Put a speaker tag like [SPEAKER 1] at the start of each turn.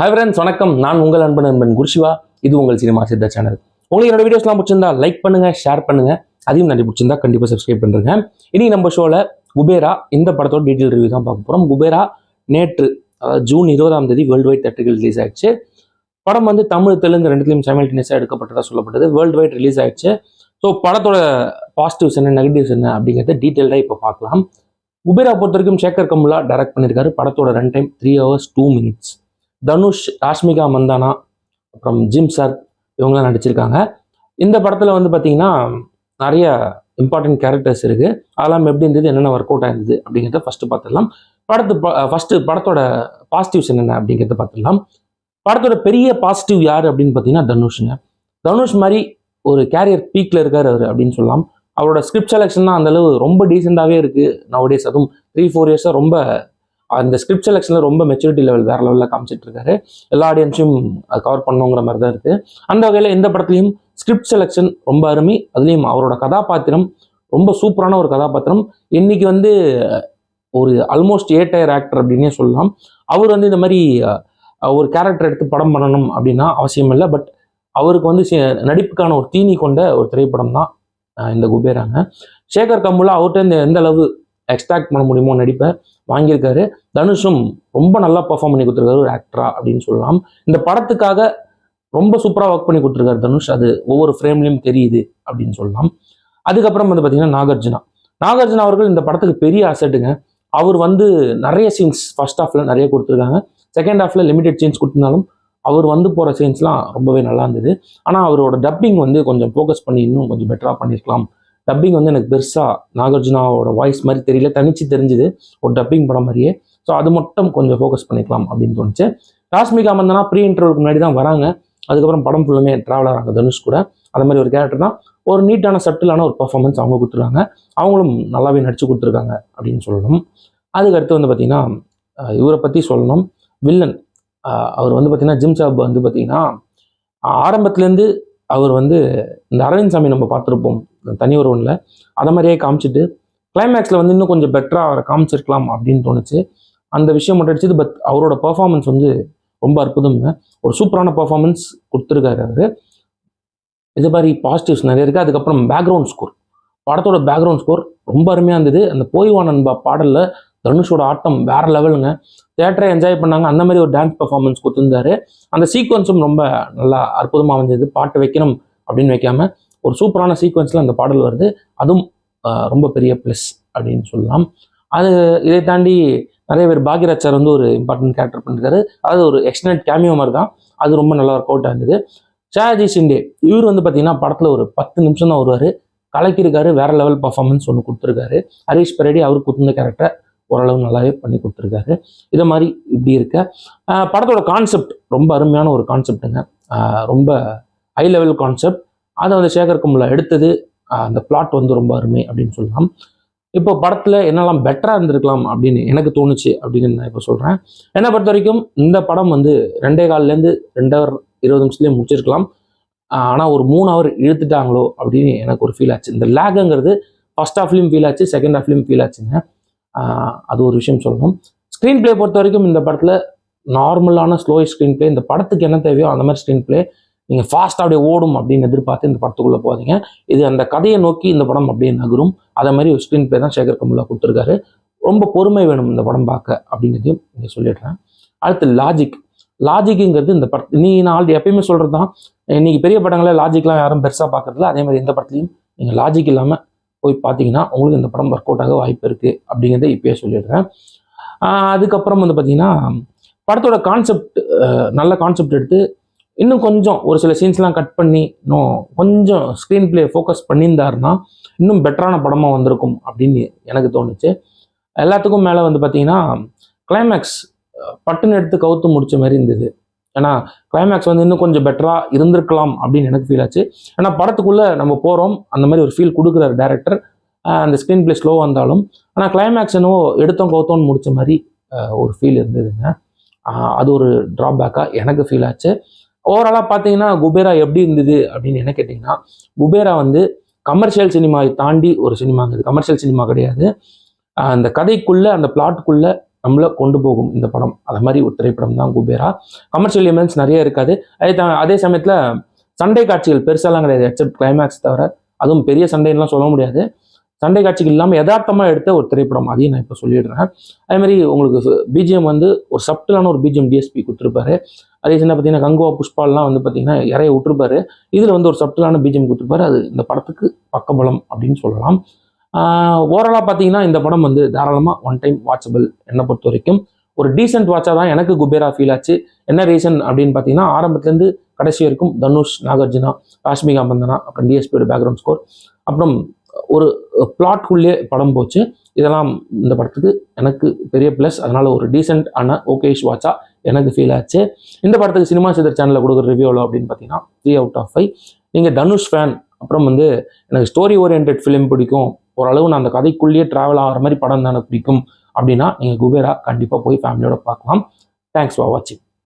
[SPEAKER 1] Hi friends வணக்கம். நான் உங்கள் அன்பன் நண்பன் குருஷிவா இது உங்கள் சினிமா சித்த சேனல். உங்களுக்கு என்னோட வீடியோஸ்லாம் பிடிச்சிருந்தா லைக் பண்ணுங்க ஷேர் பண்ணுங்க. அதையும் நன்றி பிடிச்சிருந்தா கண்டிப்பாக சப்ஸ்கிரைப் பண்ணுறேங்க இனி நம்ம ஷோவில் குபேரா இந்த படத்தோட டீட்டெயில் ரிவ்யூ தான் பார்க்க போகிறோம் குபேரா நேற்று அதாவது ஜூன் இருபதாம் தேதி வேர்ல்டு வைட் தேட்டர்கள் ரிலீஸ் ஆயிடுச்சு. படம் வந்து தமிழ் தெலுங்கு ரெண்டுலையும் சைமல்டேனியஸாக எடுக்கப்பட்டதாக சொல்லப்பட்டது. வேர்ல்டு வைட் ரிலீஸ் ஆயிடுச்சு. ஸோ படத்தோட பாசிட்டிவ்ஸ் என்ன நெகட்டிவ்ஸ் என்ன அப்படிங்கிறத டீட்டெயில்டாக இப்போ பார்க்கலாம். குபேரா பொறுத்த வரைக்கும் சேகர் கமுலா டைரக்ட் பண்ணியிருக்காரு படத்தோட run time three hours two minutes Dhanush Rashmika Mandanna அப்புறம் ஜிம் சர் இவங்களாம் நடிச்சிருக்காங்க. இந்த படத்தில் வந்து பார்த்தீங்கன்னா நிறைய இம்பார்ட்டன்ட் கேரக்டர்ஸ் இருக்குது அதெல்லாம் எப்படி இருந்தது என்னென்ன ஒர்க் அவுட் ஆயிருந்தது அப்படிங்கிறத ஃபஸ்ட்டு பார்த்துடலாம் படத்து ஃபஸ்ட்டு படத்தோட பாசிட்டிவ்ஸ் என்னென்ன அப்படிங்கிறத பார்த்துடலாம் படத்தோட பெரிய பாசிட்டிவ் யார் அப்படின்னு பார்த்தீங்கன்னா தனுஷுங்க. தனுஷ் மாதிரி ஒரு கேரியர் பீக்கில் இருக்கார் அவர் அப்படின்னு சொல்லலாம். அவரோட ஸ்கிரிப்ட் செலெக்ஷன்லாம் அந்த அளவு ரொம்ப டீசெண்டாகவே இருக்குது நவடேஸ் அதுவும் த்ரீ ஃபோர் இயர்ஸாக ரொம்ப அந்த ஸ்கிரிப்ட் செலெக்ஷனில் ரொம்ப மெச்சூரிட்டி லெவல் வேறு லெவலில் காமிச்சிட்டு இருக்காரு. எல்லா ஆடியன்ஸையும் அது கவர் பண்ணுங்கிற மாதிரி தான் இருக்குது அந்த வகையில் எந்த படத்துலையும் ஸ்கிரிப்ட் செலெக்ஷன் ரொம்ப அருமை. அதுலேயும் அவரோட கதாபாத்திரம் ரொம்ப சூப்பரான ஒரு கதாபாத்திரம். இன்னைக்கு வந்து ஒரு ஆல்மோஸ்ட் ஏ டயர் ஆக்டர் அப்படின்னே சொல்லலாம். அவர் வந்து இந்த மாதிரி ஒரு கேரக்டர் எடுத்து படம் பண்ணணும் அப்படின்னா அவசியம் இல்லை. பட் அவருக்கு வந்து நடிப்புக்கான ஒரு தீனி கொண்ட ஒரு திரைப்படம் தான் இந்த குபேராங்க. சேகர் கமுலா அவர்கிட்ட இந்த எந்த அளவு எக்ஸ்ட்ராக்ட் பண்ண முடியுமோ நடிப்பை வாங்கியிருக்காரு. தனுஷும் ரொம்ப நல்லா பர்ஃபார்ம் பண்ணி கொடுத்துருக்காரு ஒரு ஆக்டரா அப்படின்னு சொல்லலாம். இந்த படத்துக்காக ரொம்ப சூப்பராக ஒர்க் பண்ணி கொடுத்துருக்காரு தனுஷ். அது ஒவ்வொரு ஃப்ரேம்லையும் தெரியுது அப்படின்னு சொல்லலாம். அதுக்கப்புறம் வந்து பார்த்தீங்கன்னா நாகார்ஜுனா. நாகார்ஜுனா அவர்கள் இந்த படத்துக்கு பெரிய அசட்டுங்க அவர் வந்து நிறைய சீன்ஸ் ஃபர்ஸ்ட் ஹாஃப்ல நிறைய கொடுத்துருக்காங்க. செகண்ட் ஹாஃப்ல லிமிடெட் சீன்ஸ் கொடுத்துருந்தாலும் அவர் வந்து போகிற சீன்ஸ்லாம் ரொம்பவே நல்லா இருந்தது. ஆனால் அவரோட டப்பிங் வந்து கொஞ்சம் ஃபோக்கஸ் பண்ணி இன்னும் கொஞ்சம் பெட்டராக பண்ணியிருக்கலாம் டப்பிங் வந்து எனக்கு பெருசாக நாகார்ஜுனாவோட வாய்ஸ் மாதிரி தெரியல தனிச்சு தெரிஞ்சுது. ஒரு டப்பிங் படம் மாதிரியே. ஸோ அது மட்டும் கொஞ்சம் ஃபோக்கஸ் பண்ணிக்கலாம் அப்படின்னு தோணுச்சு. ராஷ்மிகா மந்தனா ப்ரீ இன்டர்வியூக்கு முன்னாடி தான் வராங்க. அதுக்கப்புறம் படம் ஃபுல்லுமே ட்ராவலர் ஆகிறாங்க தனுஷ் கூட. அந்த மாதிரி ஒரு கேரக்டர் தான். ஒரு நீட்டான சட்டிலான ஒரு பர்ஃபார்மன்ஸ் அவங்க கொடுத்துருக்காங்க. அவங்களும் நல்லாவே நடிச்சு கொடுத்துருக்காங்க அப்படின்னு சொல்லணும். அதுக்கு அடுத்து வந்து பார்த்தீங்கன்னா இவரை பற்றி சொல்லணும். வில்லன். அவர் வந்து பார்த்தீங்கன்னா ஜிம் சாப் வந்து பார்த்தீங்கன்னா ஆரம்பத்துலேருந்து அவர் வந்து இந்த அரவிந்த் சாமி நம்ம பார்த்துருப்போம். தனி ஒருவனில் அதை மாதிரியே காமிச்சிட்டு கிளைமேக்ஸில் வந்து இன்னும் கொஞ்சம் பெட்டராக அவரை காமிச்சிருக்கலாம் அப்படின்னு தோணுச்சு. அந்த விஷயம் மட்டும் அடிச்சது பட் அவரோட பர்ஃபார்மன்ஸ் வந்து ரொம்ப அற்புதம்ங்க ஒரு சூப்பரான பர்ஃபார்மன்ஸ் கொடுத்துருக்காரு அவர். இது மாதிரி பாசிட்டிவ்ஸ் நிறைய இருக்குது அதுக்கப்புறம் பேக்ரவுண்ட் ஸ்கோர் படத்தோட பேக்ரவுண்ட் ஸ்கோர் ரொம்ப அருமையாக இருந்தது. அந்த போய்வா நண்பா பாடலில் தனுஷோட ஆட்டம் வேற லெவலுங்க தேட்டரை என்ஜாய் பண்ணாங்க. அந்த மாதிரி ஒரு டான்ஸ் பர்ஃபார்மன்ஸ் கொடுத்துருந்தாரு. அந்த சீக்வன்ஸும் ரொம்ப நல்லா அற்புதமாக வந்தது பாட்டு வைக்கணும் அப்படின்னு வைக்காமல் ஒரு சூப்பரான சீக்வன்ஸில் அந்த பாடல் வருது. அதுவும் ரொம்ப பெரிய ப்ளஸ் அப்படின்னு சொல்லலாம். அது இதை தாண்டி நிறைய பேர் பாக்யராஜ் சார் வந்து ஒரு இம்பார்ட்டன்ட் கேரக்டர் பண்ணிருக்காரு. அதாவது ஒரு எக்ஸ்டனட் கேமியோ மாதிரி தான் அது ரொம்ப நல்லா ஒர்க் அவுட் ஆகுது. ஷாஜி ஷிண்டே இவர் வந்து பார்த்தீங்கன்னா படத்தில் ஒரு பத்து நிமிஷம் தான் வருவார். கலக்கியிருக்காரு வேற லெவல் பர்ஃபார்மன்ஸ் ஒன்று கொடுத்துருக்காரு. ஹரீஷ் பரேடி அவர் கொடுத்துருந்த கேரக்டர் ஓரளவு நல்லாவே பண்ணி கொடுத்துருக்காரு. இதை மாதிரி இப்படி இருக்க. படத்தோட கான்செப்ட் ரொம்ப அருமையான ஒரு கான்செப்ட்டுங்க ரொம்ப ஹை லெவல் கான்செப்ட் அதை வந்து சேகர் கமுலா எடுத்தது. அந்த பிளாட் வந்து ரொம்ப அருமை அப்படின்னு சொல்லலாம். இப்போ படத்தில் என்னெல்லாம் பெட்டராக இருந்திருக்கலாம் அப்படின்னு எனக்கு தோணுச்சு அப்படின்னு நான் இப்போ சொல்கிறேன் என்னை பொறுத்த வரைக்கும் இந்த படம் வந்து ரெண்டே கால்லேருந்து ரெண்டு இருபது நிமிஷத்துலேயே முடிச்சிருக்கலாம். ஆனால் ஒரு மூணு ஹவர் இழுத்துட்டாங்களோ அப்படின்னு எனக்கு ஒரு ஃபீல் ஆச்சு. இந்த லேகுங்கிறது ஃபர்ஸ்ட் ஹாஃப்லேயும் ஃபீல் ஆச்சு செகண்ட் ஹாஃப்லேயும் ஃபீல் ஆச்சுங்க. அது ஒரு விஷயம் சொல்லணும். ஸ்க்ரீன் ப்ளே பொறுத்த வரைக்கும் இந்த படத்தில் நார்மலான ஸ்லோ ஸ்க்ரீன் ப்ளே இந்த படத்துக்கு என்ன தேவையோ அந்த மாதிரி ஸ்க்ரீன் பிளே நீங்கள் ஃபாஸ்ட்டாக அப்படியே ஓடும் அப்படின்னு எதிர்பார்த்து இந்த படத்துக்குள்ளே போதீங்க இது அந்த கதையை நோக்கி இந்த படம் அப்படியே நகரும். அதை மாதிரி ஒரு ஸ்க்ரீன் பிளே தான் சேகர் கமுலா கொடுத்துருக்காரு. ரொம்ப பொறுமை வேணும் இந்த படம் பார்க்க அப்படிங்கிறதையும் இங்கே சொல்லிடுறேன். அடுத்து லாஜிக் லாஜிக்குங்கிறது இந்த படத்து நீ நான் ஆல்ரெடி எப்பயுமே சொல்கிறது தான் இன்றைக்கி பெரிய படங்களை லாஜிக்லாம் யாரும் பெருசாக பார்க்குறதில்ல. அதே மாதிரி இந்த படத்துலையும் நீங்கள் லாஜிக் இல்லாமல் போய் பார்த்தீங்கன்னா உங்களுக்கு இந்த படம் ஒர்க் அவுட் ஆக வாய்ப்பு இருக்குது அப்படிங்கிறத இப்பயே சொல்லிடுறேன். அதுக்கப்புறம் வந்து பார்த்தீங்கன்னா படத்தோட கான்செப்ட் நல்ல கான்செப்ட் எடுத்து இன்னும் கொஞ்சம் ஒரு சில சீன்ஸ்லாம் கட் பண்ணி இன்னும் கொஞ்சம் ஸ்க்ரீன் ப்ளே ஃபோக்கஸ் பண்ணியிருந்தாருன்னா இன்னும் பெட்டரான படமாக வந்திருக்கும் அப்படின்னு எனக்கு தோணுச்சு. எல்லாத்துக்கும் மேலே வந்து பார்த்தீங்கன்னா கிளைமேக்ஸ் பட்டுன்னு எடுத்து கவுத்து முடிச்ச மாதிரி இருந்தது. ஏன்னா கிளைமேக்ஸ் வந்து இன்னும் கொஞ்சம் பெட்டராக இருந்திருக்கலாம் அப்படின்னு எனக்கு ஃபீல் ஆச்சு. ஏன்னா படத்துக்குள்ளே நம்ம போகிறோம் அந்த மாதிரி ஒரு ஃபீல் கொடுக்குறாரு டேரக்டர் அந்த ஸ்க்ரீன் பிளே ஸ்லோவாக வந்தாலும் ஆனால் கிளைமேக்ஸ் என்னவோ எடுத்தோம் கவுத்தோம்னு முடிச்ச மாதிரி ஒரு ஃபீல் இருந்ததுங்க. அது ஒரு ட்ராபேக்காக எனக்கு ஃபீல் ஆச்சு. ஓவராலாக பார்த்தீங்கன்னா குபேரா எப்படி இருந்தது அப்படின்னு என்ன கேட்டிங்கன்னா குபேரா வந்து கமர்ஷியல் சினிமாவை தாண்டி ஒரு சினிமாங்க இது கமர்ஷியல் சினிமா கிடையாது. அந்த கதைக்குள்ளே அந்த பிளாட்டுக்குள்ளே நம்மளை கொண்டு போகும் இந்த படம். அது மாதிரி ஒரு திரைப்படம் தான் குபேரா. கமர்ஷியல் எலிமெண்ட்ஸ் நிறைய இருக்காது. அதே த- அதே சமயத்தில் சண்டை காட்சிகள் பெருசாலாம் கிடையாது எக்ஸப்ட் கிளைமேக்ஸ் தவிர. அதுவும் பெரிய சண்டைலாம் சொல்ல முடியாது. சண்டை காட்சிகள் இல்லாமல் யதார்த்தமாக எடுத்த ஒரு திரைப்படம். அதையும் நான் இப்போ சொல்லிடுறேன். அதே மாதிரி உங்களுக்கு பிஜிஎம் வந்து ஒரு சப்டிலான ஒரு பிஜிஎம் டிஎஸ்பி கொடுத்துருப்பாரு. அதே சின்ன பார்த்தீங்கன்னா கங்குவா புஷ்பால்லாம் வந்து பார்த்தீங்கன்னா இறைய விட்டுருப்பாரு. இதில் வந்து ஒரு சப்டிலான பிஜிஎம் கொடுத்துருப்பாரு. அது இந்த படத்துக்கு பக்கபலம் அப்படின்னு சொல்லலாம். ஓவராலாக பார்த்தீங்கன்னா இந்த படம் வந்து தாராளமாக ஒன் டைம் வாட்சபிள் என்னை பொறுத்த வரைக்கும். ஒரு டீசென்ட் வாட்சாக தான் எனக்கு குபேரா ஃபீல் ஆச்சு. என்ன ரீசன் அப்படின்னு பார்த்தீங்கன்னா ஆரம்பத்துலேருந்து கடைசி வரைக்கும் தனுஷ் நாகார்ஜுனா ராஷ்மிகா மந்தனா அப்புறம் டிஎஸ்பியோட பேக்ரவுண்ட் ஸ்கோர் அப்புறம் ஒரு பிளாட்குள்ளே படம் போச்சு. இதெல்லாம் இந்த படத்துக்கு எனக்கு பெரிய ப்ளஸ் அதனால் ஒரு டீசென்ட் ஆன ஓகேஷ் வாட்சா எனக்கு ஃபீல் ஆச்சு. இந்த படத்துக்கு சினிமா சிதர் சேனலில் கொடுக்குற ரிவ்யூவில் அப்படின்னு பார்த்தீங்கன்னா த்ரீ அவுட் ஆஃப் ஃபைவ் நீங்கள் தனுஷ் ஃபேன் அப்புறம் வந்து எனக்கு ஸ்டோரி ஓரியன்ட் ஃபிலிம் பிடிக்கும். ஓரளவு நான் அந்த கதைக்குள்ளேயே ட்ராவல் ஆகிற மாதிரி படம் தான் எனக்கு பிடிக்கும். அப்படின்னா நீங்கள் குபேரா கண்டிப்பாக போய் ஃபேமிலியோட பார்க்கலாம். தேங்க்ஸ் ஃபார் வாட்சிங்